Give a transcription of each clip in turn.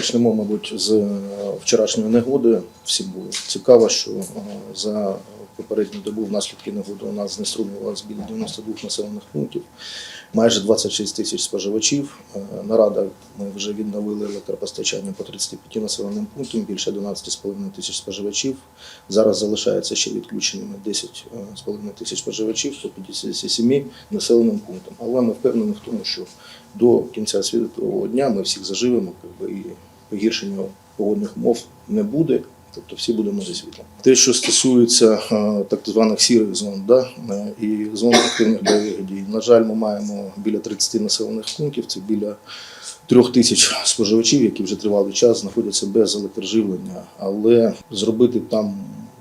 Почнемо, мабуть, з е, вчорашньої негоди. Всім було цікаво, що е, за попередню добу внаслідки негоди у нас знеструмлювалося біля 92 населених пунктів, майже 26 тисяч споживачів. Е, Нарада ми вже відновили електропостачання по 35 населеним пунктам, більше 11,5 тисяч споживачів. Зараз залишається ще відключеними 10,5 тисяч споживачів по 57 населеним пунктам. Але ми впевнені в тому, що до кінця світового дня ми всіх заживемо, і погіршення погодних умов не буде. Тобто всі будемо зі світлом. Те, що стосується так званих сірих зон, да, е, і зон активних бойових дій. На жаль, ми маємо біля 30 населених пунктів, це біля трьох тисяч споживачів, які вже тривалий час знаходяться без електроживлення, але зробити там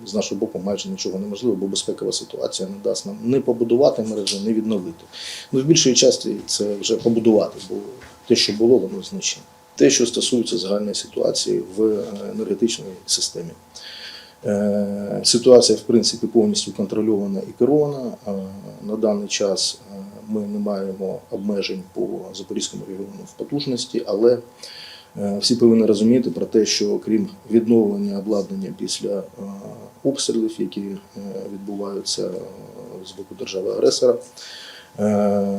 з нашого боку майже нічого неможливо, бо безпекова ситуація не дасть нам не побудувати мережу, не відновити. Ну, в більшій часті це вже побудувати, бо те, що було, воно знищено. Те, що стосується загальної ситуації в е, енергетичній системі. Е, Ситуація, в принципі, повністю контрольована і керована. На даний час е, ми не маємо обмежень по Запорізькому регіону в потужності, але всі повинні розуміти про те, що крім відновлення обладнання після е, обстрілів, які е, відбуваються е, з боку держави-агресора, Е,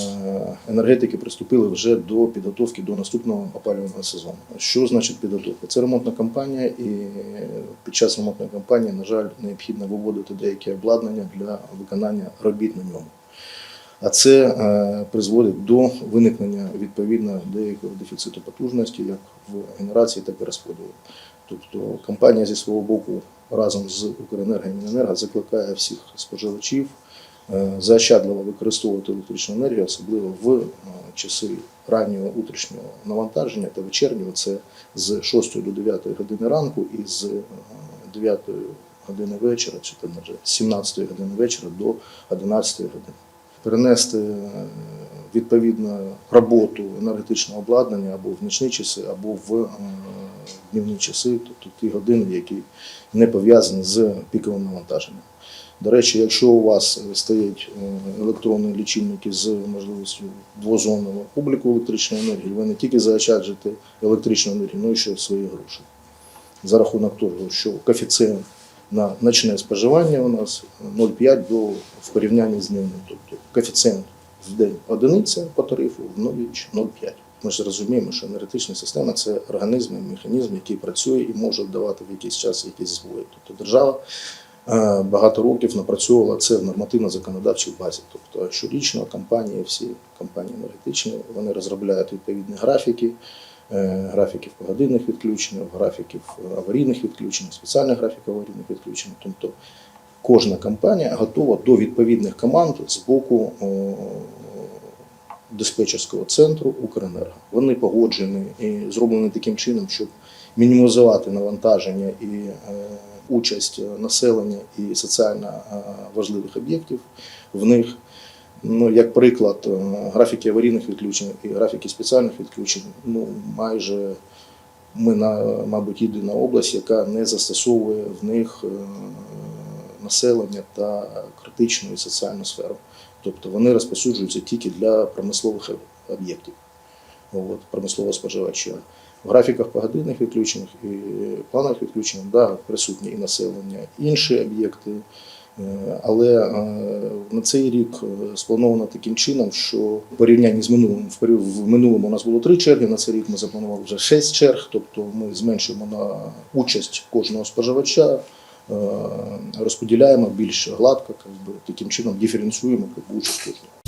енергетики приступили вже до підготовки до наступного опалювального сезону. Що значить підготовка? Це ремонтна кампанія, і під час ремонтної кампанії, на жаль, необхідно виводити деяке обладнання для виконання робіт на ньому. А це е, призводить до виникнення відповідно деякого дефіциту потужності, як в генерації, так і розподілу. Тобто компанія зі свого боку разом з Укренерго і Міненерго закликає всіх споживачів е, заощадливо використовувати електричну енергію, особливо в е, часи раннього утрішнього навантаження та вечірнього. Це з 6 до 9 години ранку і з е, 9 години вечора, чи там може з 17 години вечора до 11 години. Перенести е, відповідно роботу енергетичного обладнання або в нічні часи, або в е, днівні часи, тобто ті години, які не пов'язані з піковим навантаженням. До речі, якщо у вас стоять е, електронні лічильники з можливістю двозонного обліку електричної енергії, ви не тільки заощаджуєте електричну енергію, але й ще свої гроші. За рахунок того, що коефіцієнт на ночне споживання у нас 0,5 до в порівнянні з дневним. Тобто коефіцієнт в день одиниця по тарифу, в ніч 0,5. Ми ж розуміємо, що енергетична система це організм, механізм, який працює і може давати в якийсь час якісь збої. Тобто держава е, багато років напрацьовувала це в нормативно-законодавчій базі. Тобто щорічно компанії, всі компанії енергетичні, вони розробляють відповідні графіки, графіків погодинних відключень, графіків аварійних відключень, спеціальних графіків аварійних відключень. Тобто кожна компанія готова до відповідних команд з боку диспетчерського центру Укренерго. Вони погоджені і зроблені таким чином, щоб мінімізувати навантаження і е, участь населення і соціально е, важливих об'єктів в них. Ну, як приклад, е, графіки аварійних відключень і графіки спеціальних відключень, ну майже ми на, мабуть, єдина область, яка не застосовує в них е, населення та критичну і соціальну сферу. Тобто вони розповсюджуються тільки для промислових об'єктів, промислового споживача. В графіках погодинних відключень і планових відключень да, присутні і населення, інші об'єкти. Е, Але е, на цей рік е, сплановано таким чином, що в порівнянні з минулим в минулому у нас було три черги. На цей рік ми запланували вже шість черг. Тобто ми зменшуємо на участь кожного споживача, розподіляємо більш гладко, таким чином диференціюємо участь кожного.